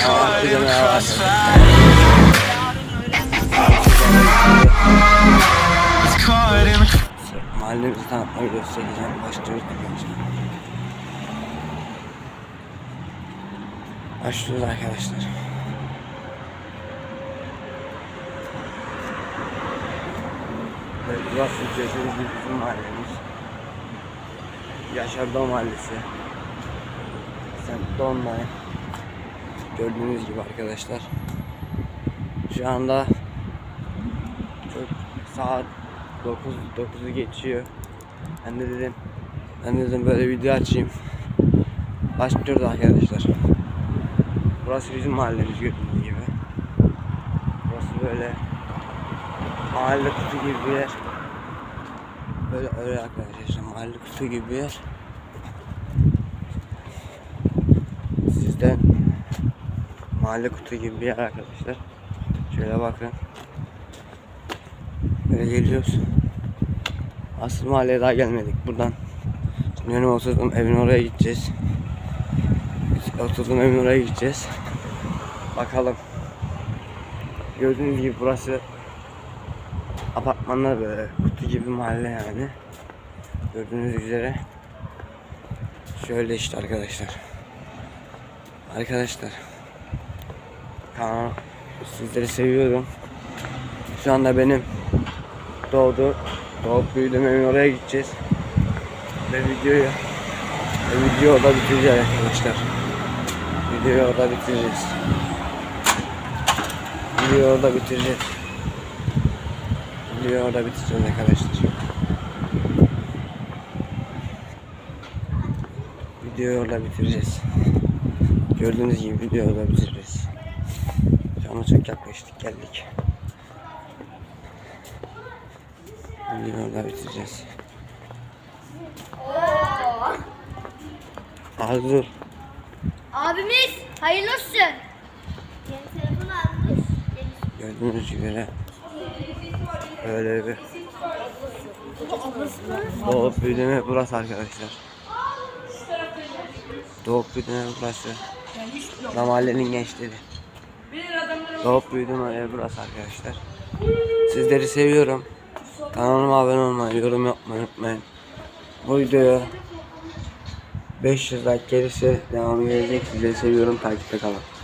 Herkese merhaba arkadaşlar. Mahallemizi tanıtmayı göstereceğim. Başlıyoruz arkadaşlar. Başlıyoruz arkadaşlar. Burası Cezeri bizim mahallemiz. Yaşar Dağ Mahallesi. Sen donmayın. Gördüğünüz gibi arkadaşlar. Şu anda çok saat 9 9'u geçiyor. Ben de dedim ben de dedim böyle video açayım. Başlıyoruz arkadaşlar. Burası bizim mahallemiz gördüğünüz gibi. Burası böyle mahalle kutu gibi bir yer. Böyle öyle arkadaşlar mahalle kutu gibi bir yer. Sizden mahalle kutu gibi bir yer arkadaşlar. Şöyle bakın. Böyle geliyoruz. Asıl mahalleye daha gelmedik. Buradan şimdi benim oturduğum evin oraya gideceğiz. Oturduğum evin oraya gideceğiz. Bakalım. Gördüğünüz gibi burası apartmanlar böyle kutu gibi mahalle yani. Gördüğünüz üzere şöyle işte arkadaşlar. Arkadaşlar Tamam. Sizleri seviyorum. Şu anda benim doğdu. Doğup büyüdüğüm evin oraya gideceğiz. Ve videoyu ve videoyu orada bitireceğiz arkadaşlar. Videoyu orada bitireceğiz. Videoyu orada bitireceğiz. Videoyu orada bitireceğiz arkadaşlar. Videoyu orada bitireceğiz. Gördüğünüz gibi videoyu orada bitireceğiz. Çok yaklaştık geldik. Videoyu orada bitireceğiz. Az dur. Abimiz hayırlı olsun. Yeni telefon almış. Gördüğünüz gibi böyle bir Doğup büyüdüğüm ev burası arkadaşlar. Doğup büyüdüğüm ev burası. Da mahallenin gençleri. Doğup büyüdüğüm ev burası arkadaşlar. Sizleri seviyorum. Kanalıma abone olmayı, yorum yapmayı unutmayın. Bu videoya 500 like gelirse devamı gelecek. Sizleri seviyorum. Takipte kalın.